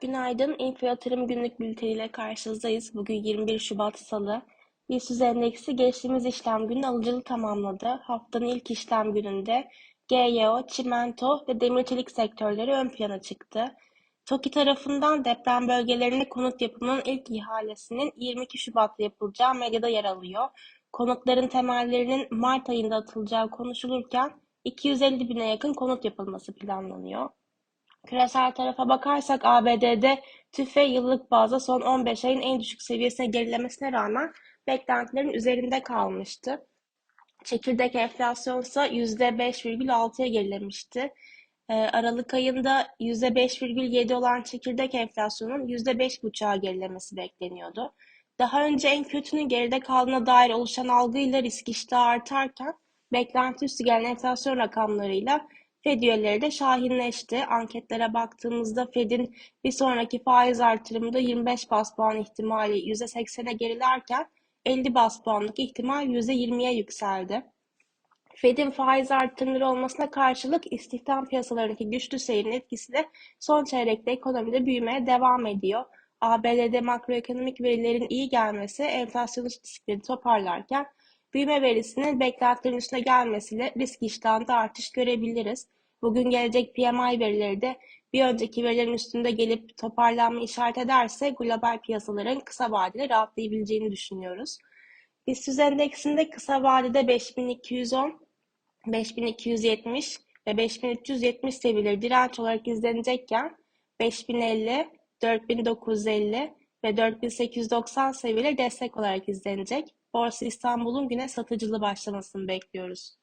Günaydın. İnfo Yatırım Günlük Bülteni ile karşınızdayız. Bugün 21 Şubat Salı. BIST endeksi geçtiğimiz işlem günü alıcılı tamamladı. Haftanın ilk işlem gününde GYO, çimento ve demir çelik sektörleri ön plana çıktı. TOKİ tarafından deprem bölgelerinde konut yapımının ilk ihalesinin 22 Şubat'ta yapılacağı medyada yer alıyor. Konutların temellerinin Mart ayında atılacağı konuşulurken 250 bine yakın konut yapılması planlanıyor. Küresel tarafa bakarsak ABD'de tüfe yıllık bazda son 15 ayın en düşük seviyesine gerilemesine rağmen beklentilerin üzerinde kalmıştı. Çekirdek enflasyon ise %5,6'ya gerilemişti. Ee, Aralık ayında %5,7 olan çekirdek enflasyonun %5,5'a gerilemesi bekleniyordu. Daha önce en kötünün geride kaldığına dair oluşan algıyla risk iştahı artarken beklenti üstü gelen enflasyon rakamlarıyla Fed üyeleri de şahinleşti. Anketlere baktığımızda Fed'in bir sonraki faiz artırımında 25 bas puan ihtimali %80'e gerilerken 50 bas puanlık ihtimal %20'ye yükseldi. Fed'in faiz artırımları olmasına karşılık istihdam piyasalarındaki güçlü seyrin etkisi de son çeyrekte ekonomide büyümeye devam ediyor. ABD'de makroekonomik verilerin iyi gelmesi enflasyon riskleri toparlarken büyüme verisinin beklentilerin üstüne gelmesiyle risk iştahında artış görebiliriz. Bugün gelecek PMI verileri de bir önceki verilerin üstünde gelip toparlanma işaret ederse global piyasaların kısa vadeli rahatlayabileceğini düşünüyoruz. BIST endeksinde kısa vadede 5210, 5270 ve 5370 seviyeleri direnç olarak izlenecekken 5050, 4950 ve 4890 seviyeleri destek olarak izlenecek. Borsa İstanbul'un güne satıcılı başlamasını bekliyoruz.